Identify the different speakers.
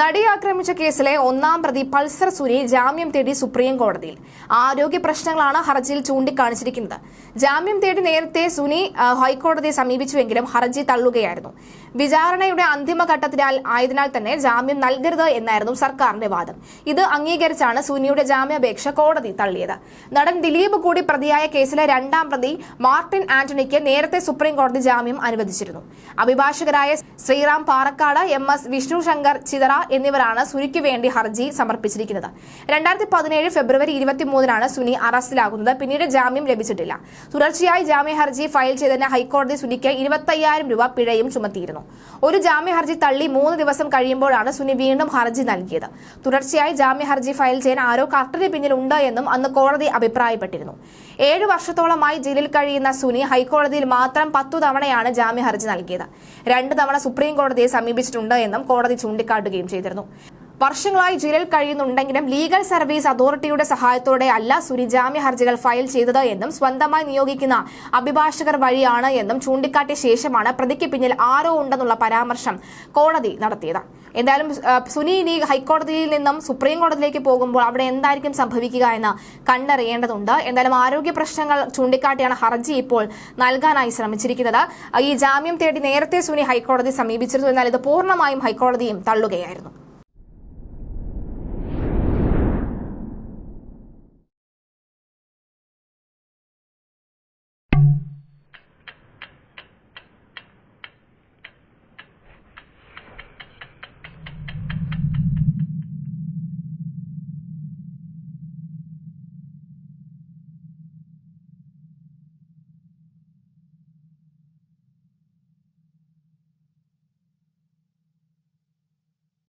Speaker 1: നടിയെ ആക്രമിച്ച കേസിലെ ഒന്നാം പ്രതി പൾസർ സുനി ജാമ്യം തേടി സുപ്രീം കോടതിയിൽ. ആരോഗ്യ പ്രശ്നങ്ങളാണ് ഹർജിയിൽ ചൂണ്ടിക്കാണിച്ചിരിക്കുന്നത്. ജാമ്യം തേടി നേരത്തെ സുനി ഹൈക്കോടതിയെ സമീപിച്ചുവെങ്കിലും ഹർജി തള്ളുകയായിരുന്നു. വിചാരണയുടെ അന്തിമഘട്ടത്തിനാൽ ആയതിനാൽ തന്നെ ജാമ്യം നൽകരുത് എന്നായിരുന്നു സർക്കാരിന്റെ വാദം. ഇത് അംഗീകരിച്ചാണ് സുനിയുടെ ജാമ്യാപേക്ഷ കോടതി തള്ളിയത്. നടൻ ദിലീപ് കൂടി പ്രതിയായ കേസിലെ രണ്ടാം പ്രതി മാർട്ടിൻ ആന്റണിക്ക് നേരത്തെ സുപ്രീം കോടതി ജാമ്യം അനുവദിച്ചിരുന്നു. അഭിഭാഷകരായ ശ്രീറാം പാറക്കാട് എം എസ് വിഷ്ണു ശങ്കർ ചിതറ എന്നിവരാണ് സുനിക്ക് വേണ്ടി ഹർജി സമർപ്പിച്ചിരിക്കുന്നത്. രണ്ടായിരത്തി പതിനേഴ് ഫെബ്രുവരി ഇരുപത്തിമൂന്നിനാണ് സുനി അറസ്റ്റിലാകുന്നത്. പിന്നീട് ജാമ്യം ലഭിച്ചിട്ടില്ല. തുടർച്ചയായി ജാമ്യ ഹർജി ഫയൽ ചെയ്തതിന് ഹൈക്കോടതി സുനിക്ക് ഇരുപത്തയ്യായിരം രൂപ പിഴയും ചുമത്തിയിരുന്നു. ഒരു ജാമ്യ ഹർജി തള്ളി മൂന്ന് ദിവസം കഴിയുമ്പോഴാണ് സുനി വീണ്ടും ഹർജി നൽകിയത്. തുടർച്ചയായി ജാമ്യ ഹർജി ഫയൽ ചെയ്യാൻ ആരോ കർട്ടന് പിന്നിലുണ്ട് എന്നും അന്ന് കോടതി അഭിപ്രായപ്പെട്ടിരുന്നു. ഏഴു വർഷത്തോളമായി ജയിലിൽ കഴിയുന്ന സുനി ഹൈക്കോടതിയിൽ മാത്രം പത്തു തവണയാണ് ജാമ്യ ഹർജി നൽകിയത്. രണ്ട് തവണ സുപ്രീം കോടതിയെ സമീപിച്ചിട്ടുണ്ട് എന്നും കോടതി ചൂണ്ടിക്കാട്ടുകയും ചെയ്തിരുന്നു വർഷങ്ങളായി ജയിലിൽ കഴിയുന്നുണ്ടെങ്കിലും ലീഗൽ സർവീസ് അതോറിറ്റിയുടെ സഹായത്തോടെ അല്ല സുനി ജാമ്യ ഹർജികൾ ഫയൽ ചെയ്തത് എന്നും സ്വന്തമായി നിയോഗിക്കുന്ന അഭിഭാഷകർ വഴിയാണ് എന്നും ചൂണ്ടിക്കാട്ടിയ ശേഷമാണ് പ്രതിക്ക് പിന്നിൽ ആരോ ഉണ്ടെന്നുള്ള പരാമർശം കോടതി നടത്തിയത്. എന്തായാലും സുനി ഇനി ഹൈക്കോടതിയിൽ നിന്നും സുപ്രീം കോടതിയിലേക്ക് പോകുമ്പോൾ അവിടെ എന്തായിരിക്കും സംഭവിക്കുക എന്ന് കണ്ടറിയേണ്ടതുണ്ട്. എന്തായാലും ആരോഗ്യ പ്രശ്നങ്ങൾ ചൂണ്ടിക്കാട്ടിയാണ് ഹർജി ഇപ്പോൾ നൽകാനായി ശ്രമിച്ചിരിക്കുന്നത്. ഈ ജാമ്യം തേടി നേരത്തെ സുനി ഹൈക്കോടതി സമീപിച്ചിരുന്നു. എന്നാൽ ഇത് പൂർണമായും ഹൈക്കോടതിയും തള്ളുകയായിരുന്നു.